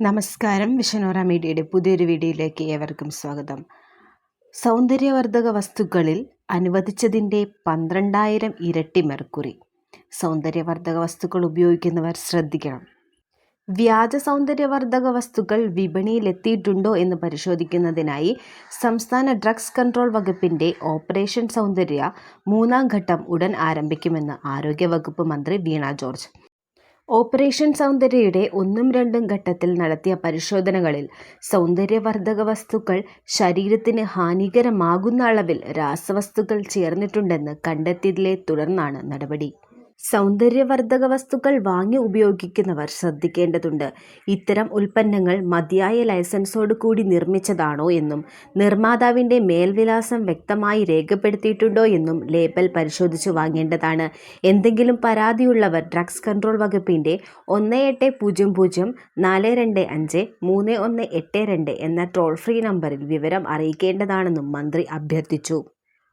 നമസ്കാരം. വിഷനോറ മീഡിയയുടെ പുതിയൊരു വീഡിയോയിലേക്ക് ഏവർക്കും സ്വാഗതം. സൗന്ദര്യവർദ്ധക വസ്തുക്കളിൽ അനുവദിച്ചതിന്റെ പന്ത്രണ്ടായിരം ഇരട്ടി മെർക്കുറി. സൗന്ദര്യവർദ്ധക വസ്തുക്കൾ ഉപയോഗിക്കുന്നവർ ശ്രദ്ധിക്കണം. വ്യാജ സൗന്ദര്യവർദ്ധക വസ്തുക്കൾ വിപണിയിലെത്തിയിട്ടുണ്ടോ എന്ന് പരിശോധിക്കുന്നതിനായി സംസ്ഥാന ഡ്രഗ്സ് കൺട്രോൾ വകുപ്പിന്റെ ഓപ്പറേഷൻ സൗന്ദര്യ മൂന്നാം ഘട്ടം ഉടൻ ആരംഭിക്കുമെന്ന് ആരോഗ്യവകുപ്പ് മന്ത്രി വീണ ജോർജ്. ഓപ്പറേഷൻ സൗന്ദര്യയുടെ ഒന്നും രണ്ടും ഘട്ടത്തിൽ നടത്തിയ പരിശോധനകളിൽ സൗന്ദര്യവർദ്ധക വസ്തുക്കൾ ശരീരത്തിന് ഹാനികരമാകുന്ന അളവിൽ രാസവസ്തുക്കൾ ചേർന്നിട്ടുണ്ടെന്ന് കണ്ടെത്തിയതിലെ തുടർന്നാണ് നടപടി. സൗന്ദര്യവർദ്ധക വസ്തുക്കൾ വാങ്ങി ഉപയോഗിക്കുന്നവർ ശ്രദ്ധിക്കേണ്ടതുണ്ട്. ഇത്തരം ഉൽപ്പന്നങ്ങൾ മതിയായ ലൈസൻസോട് കൂടി നിർമ്മിച്ചതാണോ എന്നും നിർമ്മാതാവിന്റെ മേൽവിലാസം വ്യക്തമായി രേഖപ്പെടുത്തിയിട്ടുണ്ടോ എന്നും ലേബൽ പരിശോധിച്ചു വാങ്ങേണ്ടതാണ്. എന്തെങ്കിലും പരാതിയുള്ളവർ ഡ്രഗ്സ് കൺട്രോൾ വകുപ്പിന്റെ ഒന്ന് എട്ട് പൂജ്യം പൂജ്യം നാല് രണ്ട് അഞ്ച് മൂന്ന് ഒന്ന് എട്ട് രണ്ട് എന്ന ടോൾ ഫ്രീ നമ്പറിൽ വിവരം അറിയിക്കേണ്ടതാണെന്നും മന്ത്രി അഭ്യർത്ഥിച്ചു.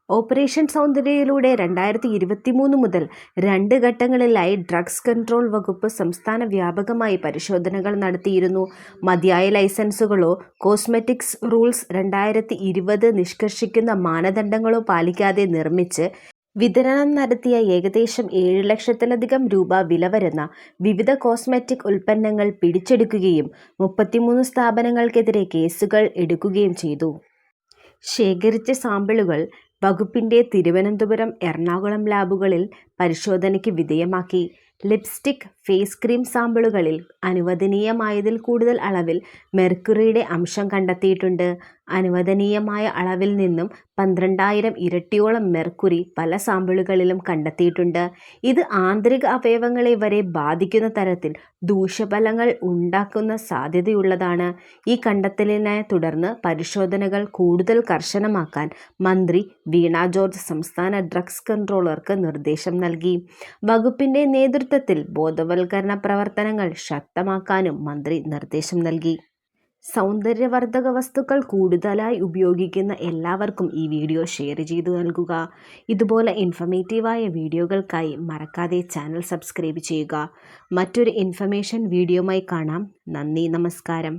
ഓപ്പറേഷൻ സൗന്ദര്യയിലൂടെ രണ്ടായിരത്തി ഇരുപത്തി മൂന്ന് മുതൽ രണ്ട് ഘട്ടങ്ങളിലായി ഡ്രഗ്സ് കൺട്രോൾ വകുപ്പ് സംസ്ഥാന വ്യാപകമായി പരിശോധനകൾ നടത്തിയിരുന്നു. മതിയായ ലൈസൻസുകളോ കോസ്മെറ്റിക്സ് റൂൾസ് രണ്ടായിരത്തി ഇരുപത് നിഷ്കർഷിക്കുന്ന മാനദണ്ഡങ്ങളോ പാലിക്കാതെ നിർമ്മിച്ച് വിതരണം നടത്തിയ ഏകദേശം ഏഴ് ലക്ഷത്തിലധികം രൂപ വില വരുന്ന വിവിധ കോസ്മെറ്റിക് ഉൽപ്പന്നങ്ങൾ പിടിച്ചെടുക്കുകയും മുപ്പത്തിമൂന്ന് സ്ഥാപനങ്ങൾക്കെതിരെ കേസുകൾ എടുക്കുകയും ചെയ്തു. ശേഖരിച്ച സാമ്പിളുകൾ വകുപ്പിന്റെ തിരുവനന്തപുരം എറണാകുളം ലാബുകളിൽ പരിശോധനയ്ക്ക് വിധേയമാക്കി. ലിപ്സ്റ്റിക് ഫേസ് ക്രീം സാമ്പിളുകളിൽ അനുവദനീയമായതിൽ കൂടുതൽ അളവിൽ മെർക്കുറിയുടെ അംശം കണ്ടെത്തിയിട്ടുണ്ട്. അനുവദനീയമായ അളവിൽ നിന്നും പന്ത്രണ്ടായിരം ഇരട്ടിയോളം മെർക്കുറി പല സാമ്പിളുകളിലും കണ്ടെത്തിയിട്ടുണ്ട്. ഇത് ആന്തരിക അവയവങ്ങളെ വരെ ബാധിക്കുന്ന തരത്തിൽ ദൂഷ്യഫലങ്ങൾ ഉണ്ടാക്കുന്ന സാധ്യതയുള്ളതാണ്. ഈ കണ്ടെത്തലിനെ തുടർന്ന് പരിശോധനകൾ കൂടുതൽ കർശനമാക്കാൻ മന്ത്രി വീണ ജോർജ് സംസ്ഥാന ഡ്രഗ്സ് കൺട്രോളർക്ക് നിർദ്ദേശം നൽകി. വകുപ്പിന്റെ നേതൃത്വത്തിൽ ബോധവൽക്കരണ പ്രവർത്തനങ്ങൾ ശക്തമാക്കാനും മന്ത്രി നിർദ്ദേശം നൽകി. സൗന്ദര്യവർദ്ധക വസ്തുക്കൾ കൂടുതലായി ഉപയോഗിക്കുന്ന എല്ലാവർക്കും ഈ വീഡിയോ ഷെയർ ചെയ്തു നൽകുക. ഇതുപോലെ ഇൻഫർമേറ്റീവായ വീഡിയോകൾക്കായി മറക്കാതെ ചാനൽ സബ്സ്ക്രൈബ് ചെയ്യുക. മറ്റൊരു ഇൻഫർമേഷൻ വീഡിയോമായി കാണാം. നന്ദി നമസ്കാരം.